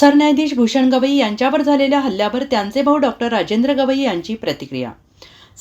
सरन्यायाधीश भूषण गवई यांच्यावर झालेल्या हल्ल्यावर त्यांचे भाऊ डॉक्टर राजेंद्र गवई यांची प्रतिक्रिया.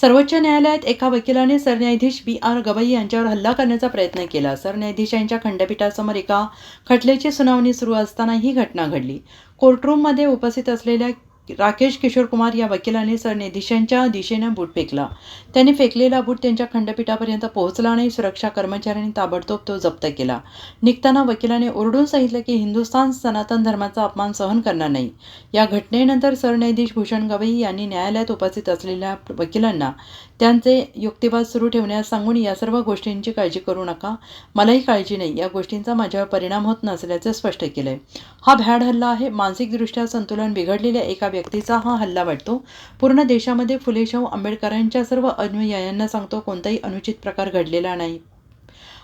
सर्वोच्च न्यायालयात एका वकिलाने सरन्यायाधीश बी आर गवई यांच्यावर हल्ला करण्याचा प्रयत्न केला. सरन्यायाधीशांच्या खंडपीठासमोर एका खटल्याची सुनावणी सुरू असताना ही घटना घडली. कोर्टरूममध्ये उपस्थित असलेल्या राकेश किशोर कुमार या वकिलाने सरन्यायाधीशांच्या दिशेनं बूट फेकला. त्यांनी फेकलेला बूट त्यांच्या खंडपीठापर्यंत पोहोचला नाही सुरक्षा कर्मचाऱ्यांनी ताबडतोब तो जप्त केला. निघताना वकिलाने ओरडून सांगितलं की हिंदुस्थान सनातन धर्माचा अपमान सहन करणार नाही. या घटनेनंतर सरन्यायाधीश भूषण गवई यांनी न्यायालयात उपस्थित असलेल्या वकिलांना त्यांचे युक्तिवाद सुरू ठेवण्यास सांगून या सर्व गोष्टींची काळजी करू नका. मलाही काळजी नाही. या गोष्टींचा माझ्यावर परिणाम होत नसल्याचे स्पष्ट केलंय. हा भ्याड हल्ला आहे. मानसिकदृष्ट्या संतुलन बिघडलेल्या एका व्यक्तीचा हा हल्ला वाटतो. पूर्ण देशामध्ये फुले शाहू आंबेडकरांच्या सर्व अनुयायांना सांगतो कोणताही अनुचित प्रकार घडलेला नाही.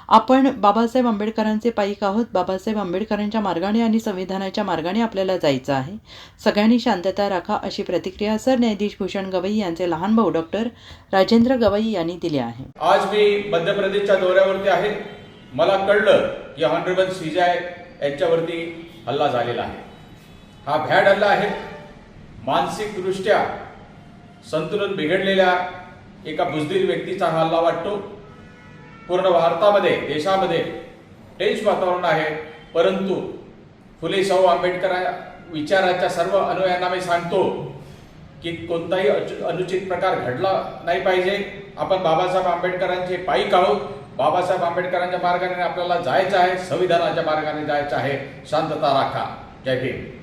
आपण बाबासाहेब आंबेडकरांचे पाईक आहोत. बाबासाहेब आंबेडकरांच्या मार्गाने आणि संविधानाच्या मार्गाने आपल्याला जायचं आहे. सगळ्यांनी शांतता राखा अशी प्रतिक्रिया सरन्यायाधीश भूषण गवई यांचे लहान भाऊ डॉक्टर राजेंद्र गवई यांनी दिली आहे. आज मी मध्य प्रदेशच्या दौऱ्यावरती आहे. मला कळलं की ऑनरेबल सीजाय यांच्यावरती हल्ला झालेला आहे. हा भ्याड हल्ला आहे. मानसिकदृष्ट्या संतुलन बिघडलेल्या एका बुजदिल व्यक्तीचा हा हल्ला वाटतो. पूर्ण भारतामध्ये देशामध्ये टेन्स वातावरण आहे. परंतु फुले शाहू आंबेडकर विचाराच्या सर्व अनुयांना मी सांगतो की कोणताही अनुचित प्रकार घडला नाही पाहिजे. आपण बाबासाहेब आंबेडकरांचे पायी काढू बाबासाहेब आंबेडकरांच्या मार्गाने आपल्याला जायचं आहे. संविधानाच्या मार्गाने जायचं आहे. शांतता राखा. जय Bhim.